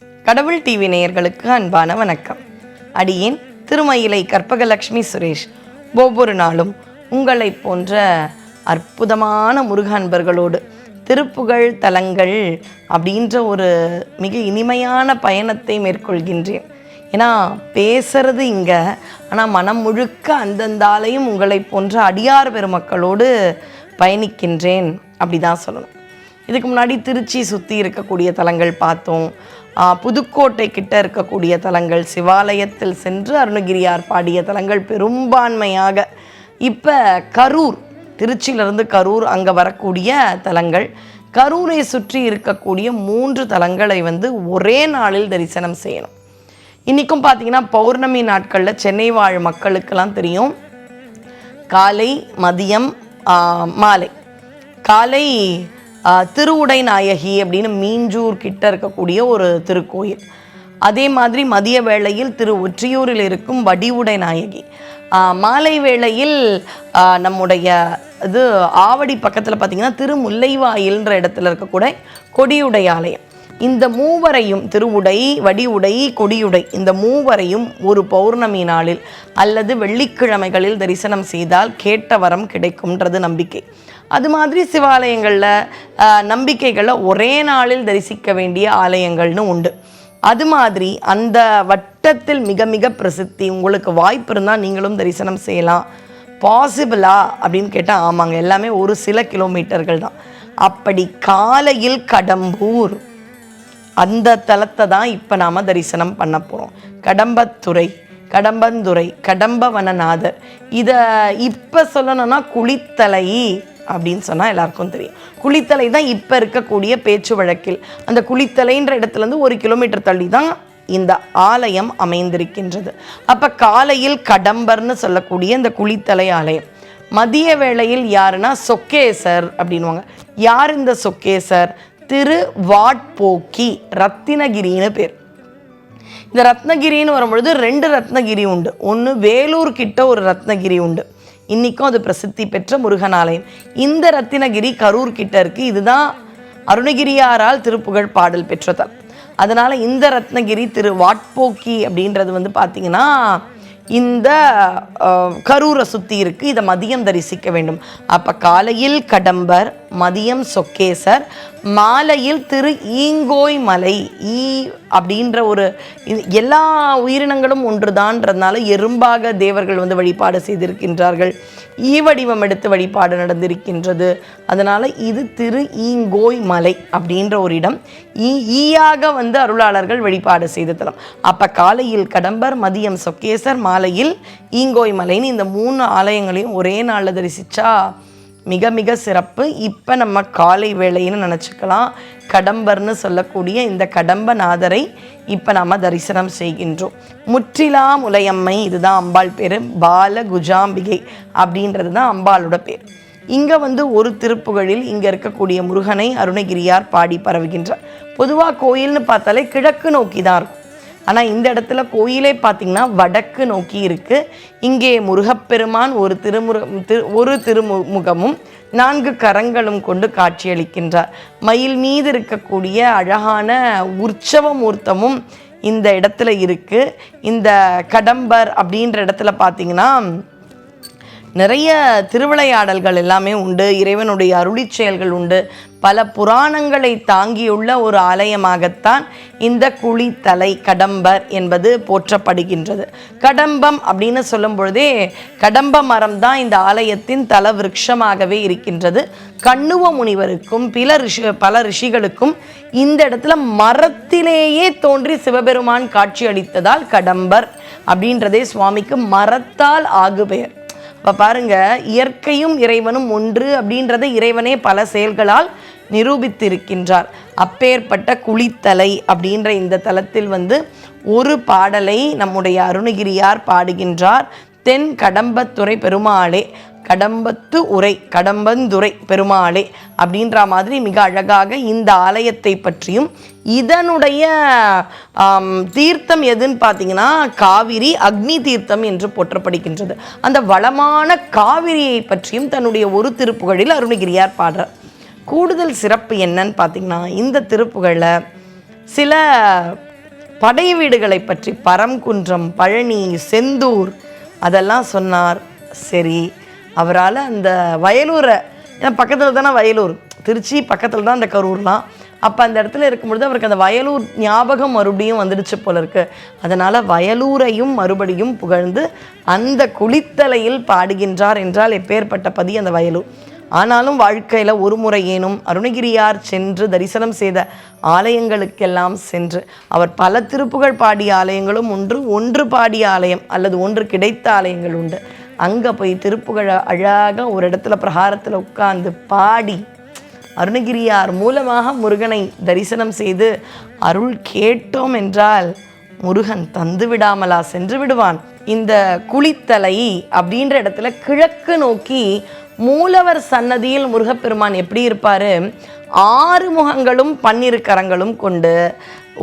கடவுள் டிவி நேயர்களுக்கு அன்பான வணக்கம். அடியேன் திருமயிலை கற்பகலட்சுமி சுரேஷ். ஒவ்வொரு நாளும் உங்களைப் போன்ற அற்புதமான முருக அன்பர்களோடு திருப்புகழ் தலங்கள் அப்படின்ற ஒரு மிக இனிமையான பயணத்தை மேற்கொள்கின்றேன். ஏன்னா பேசுறது இங்கே ஆனால் மனம் முழுக்க அந்தந்த ஆலயம் உங்களைப் போன்ற அடியார் பெருமக்களோடு பயணிக்கின்றேன். அப்படி தான் சொல்லணும். இதுக்கு முன்னாடி திருச்சி சுற்றி இருக்கக்கூடிய தலங்கள் பார்த்தோம். புதுக்கோட்டை கிட்ட இருக்கக்கூடிய தலங்கள் சிவாலயத்தில் சென்று அருணகிரியார் பாடிய தலங்கள் பெரும்பான்மையாக இப்போ கரூர் திருச்சியிலிருந்து கரூர் அங்கே வரக்கூடிய தலங்கள். கரூரை சுற்றி இருக்கக்கூடிய மூன்று தலங்களை வந்து ஒரே நாளில் தரிசனம் செய்யணும். இன்றைக்கும் பார்த்தீங்கன்னா பௌர்ணமி நாட்களில் சென்னை வாழ் மக்களுக்கெல்லாம் தெரியும். காலை மதியம் மாலை. காலை திருவுடை நாயகி அப்படின்னு மீஞ்சூர் கிட்ட இருக்கக்கூடிய ஒரு திருக்கோயில். அதே மாதிரி மதிய வேளையில் திரு ஒற்றியூரில் இருக்கும் வடிவுடை நாயகி மாலை வேளையில் நம்முடைய இது ஆவடி பக்கத்தில் பார்த்தீங்கன்னா திருமுல்லைவாயில்ன்ற இடத்துல இருக்கக்கூடிய கொடியுடை ஆலயம். இந்த மூவரையும் திருவுடை வடிவுடை கொடியுடை இந்த மூவரையும் ஒரு பௌர்ணமி நாளில் அல்லது வெள்ளிக்கிழமைகளில் தரிசனம் செய்தால் கேட்ட வரம் கிடைக்கும்ன்றது நம்பிக்கை. அது மாதிரி சிவாலயங்களில் நம்பிக்கைகளில் ஒரே நாளில் தரிசிக்க வேண்டிய ஆலயங்கள்னு உண்டு. அது மாதிரி அந்த வட்டத்தில் மிக மிக பிரசித்தி உங்களுக்கு வாய்ப்பு இருந்தால் நீங்களும் தரிசனம் செய்யலாம். பாசிபிளா அப்படின்னு கேட்டால் ஆமாங்க எல்லாமே ஒரு சில கிலோமீட்டர்கள் தான். அப்படி காலையில் கடம்பூர் அந்த தலத்தை தான் இப்போ நாம் தரிசனம் பண்ண போகிறோம் கடம்பத்துறை கடம்பந்துறை கடம்பவனநாதர். இதை இப்போ சொல்லணும்னா குளித்தலை அப்படின்னு சொன்னால் எல்லாருக்கும் தெரியும். குளித்தலை தான் இப்போ இருக்கக்கூடிய பேச்சு வழக்கில். அந்த குளித்தலைன்ற இடத்துலேருந்து ஒரு கிலோமீட்டர் தள்ளி தான் இந்த ஆலயம் அமைந்திருக்கின்றது. அப்போ காலையில் கடம்பர்னு சொல்லக்கூடிய இந்த குளித்தலை ஆலயம். மதிய வேளையில் யாருன்னா சொக்கேசர் அப்படின்வாங்க யார் இந்த சொக்கேசர்? திரு வாட்போக்கி ரத்தினகிரின்னு பேர். இந்த ரத்னகிரின்னு வரும்பொழுது ரெண்டு ரத்னகிரி உண்டு. ஒன்று வேலூர் கிட்ட ஒரு ரத்னகிரி உண்டு. இன்றைக்கும் அது பிரசித்தி பெற்ற முருகன் ஆலயம் இந்த ரத்தினகிரி கரூர் கிட்ட இருக்கு. இதுதான் அருணகிரியாரால் திருப்புகழ் பாடல் பெற்ற தலம் அதனால் இந்த ரத்னகிரி திரு வாட்போக்கி அப்படின்றது வந்து பார்த்திங்கன்னா இந்த கரூரை சுற்றி இருக்கு. இதை மதியம் தரிசிக்க வேண்டும். அப்போ காலையில் கடம்பர் மதியம் சொக்கேசர் மாலையில் திரு ஈங்கோய் மலை ஈ அப்படின்ற ஒரு இது- எல்லா உயிரினங்களும் ஒன்றுதான்றதுனால எறும்பாக தேவர்கள் வந்து வழிபாடு செய்திருக்கின்றார்கள். ஈ வடிவம் எடுத்து வழிபாடு நடந்திருக்கின்றது. அதனால் இது திரு ஈங்கோய் மலை அப்படின்ற ஒரு இடம். ஈ ஈயாக வந்து அருளாளர்கள் வழிபாடு செய்த தலம். அப்போ காலையில் கடம்பர் மதியம் சொக்கேசர் மாலையில் ஈங்கோய் மலைன்னு இந்த மூணு ஆலயங்களையும் ஒரே நாளில் தரிசிச்சா மிக மிக சிறப்பு. இப்போ நம்ம காலை வேளைன்னு நினச்சிக்கலாம். கடம்பர்னு சொல்லக்கூடிய இந்த கடம்பநாதரை இப்போ நாம் தரிசனம் செய்கின்றோம். முற்றிலா முலையம்மை இதுதான் அம்பாள் பேர். பால குஜாம்பிகை அப்படின்றது தான் அம்பாளோட பேர். இங்கே வந்து ஒரு திருப்புகழில் இங்கே இருக்கக்கூடிய முருகனை அருணகிரியார் பாடி பரவுகின்றார். பொதுவாக கோயில்னு பார்த்தாலே கிழக்கு நோக்கி தான் இருக்கும். ஆனால் இந்த இடத்துல கோயிலே பார்த்தீங்கன்னா வடக்கு நோக்கி இருக்கு. இங்கே முருகப்பெருமான் ஒரு திருமுரு திரு ஒரு திருமுகமும் நான்கு கரங்களும் கொண்டு காட்சியளிக்கின்றார். மயில் மீது இருக்கக்கூடிய அழகான உற்சவ மூர்த்தமும் இந்த இடத்துல இருக்கு. இந்த கடம்பர் அப்படின்ற இடத்துல பார்த்தீங்கன்னா நிறைய திருவிளையாடல்கள் எல்லாமே உண்டு. இறைவனுடைய அருளிச் செயல்கள் உண்டு. பல புராணங்களை தாங்கியுள்ள ஒரு ஆலயமாகத்தான் இந்த குழித்தலை கடம்பர் என்பது போற்றப்படுகின்றது. கடம்பம் அப்படின்னு சொல்லும் பொழுதே கடம்ப மரம் தான் இந்த ஆலயத்தின் தல விருட்சமாகவே இருக்கின்றது. கண்ணுவ முனிவருக்கும் பில ரிஷி பல ரிஷிகளுக்கும் இந்த இடத்துல மரத்திலேயே தோன்றி சிவபெருமான் காட்சி அளித்ததால் கடம்பர் அப்படின்றதே சுவாமிக்கு மரத்தால் ஆகு பெயர் இப்போ பாருங்க இயற்கையும் இறைவனும் ஒன்று அப்படின்றத இறைவனே பல செயல்களால் நிரூபித்திருக்கின்றார். அப்பேற்பட்ட குளித்தலை அப்படின்ற இந்த தலத்தில் வந்து ஒரு பாடலை நம்முடைய அருணகிரியார் பாடுகின்றார். தென் கடம்பத்துறை பெருமாளே கடம்பத்து உரை கடம்பந்துரை பெருமாளே அப்படின்ற மாதிரி மிக அழகாக இந்த ஆலயத்தை பற்றியும் இதனுடைய தீர்த்தம் எதுன்னு பார்த்தீங்கன்னா காவிரி அக்னி தீர்த்தம் என்று போற்றப்படுகின்றது. அந்த வளமான காவிரியை பற்றியும் தன்னுடைய ஒரு திருப்புகழில் அருணகிரியார் பாடுறார். கூடுதல் சிறப்பு என்னன்னு பார்த்தீங்கன்னா இந்த திருப்புகழில் சில படை வீடுகளை பற்றி பரம்குன்றம் பழனி செந்தூர் அதெல்லாம் சொன்னார். சரி அவரால் அந்த வயலூரை ஏன்னா பக்கத்தில் தானே வயலூர். திருச்சி பக்கத்தில் தான் அந்த கரூர்லாம். அப்போ அந்த இடத்துல இருக்கும்பொழுது அவருக்கு அந்த வயலூர் ஞாபகம் மறுபடியும் வந்துடுச்சு போல இருக்கு. அதனால் வயலூரையும் மறுபடியும் புகழ்ந்து அந்த குளித்தலையில் பாடுகின்றார் என்றால் எப்பேற்பட்ட பதி அந்த வயலூர். ஆனாலும் வாழ்க்கையில் ஒரு முறை ஏனும் அருணகிரியார் சென்று தரிசனம் செய்த ஆலயங்களுக்கெல்லாம் சென்று அவர் பல திருப்புகழ் பாடிய ஆலயங்களும் ஒன்று ஒன்று பாடிய ஆலயம் அல்லது ஒன்று கிடைத்த ஆலயங்கள் உண்டு. அங்கே போய் திருப்புகழ அழகாக ஒரு இடத்துல பிரகாரத்தில் உட்கார்ந்து பாடி அருணகிரியார் மூலமாக முருகனை தரிசனம் செய்து அருள் கேட்டோம் என்றால் முருகன் தந்து விடாமலா சென்று விடுவான். இந்த குளித்தலை அப்படின்ற இடத்துல கிழக்கு நோக்கி மூலவர் சன்னதியில் முருகப்பெருமான் எப்படி இருப்பார்? ஆறு முகங்களும் பன்னிரு கரங்களும் கொண்டு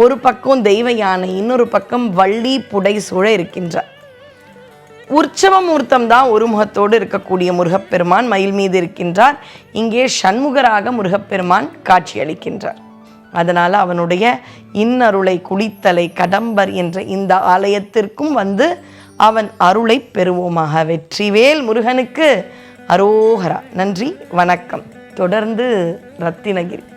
ஒரு பக்கம் தெய்வ யானை இன்னொரு பக்கம் வள்ளி புடை சூழ இருக்கின்றார். உற்சவமூர்த்தம் தான் ஒரு முகத்தோடு இருக்கக்கூடிய முருகப்பெருமான் மயில் மீது இருக்கின்றார். இங்கே சண்முகராக முருகப்பெருமான் காட்சியளிக்கின்றார். அதனால் அவனுடைய இன்னருளை குளித்தலை கடம்பர் என்ற இந்த ஆலயத்திற்கும் வந்து அவன் அருளை பெறுவோமாக. வெற்றிவேல் முருகனுக்கு அரோகரா. நன்றி வணக்கம். தொடர்ந்து ரத்தினகிரி.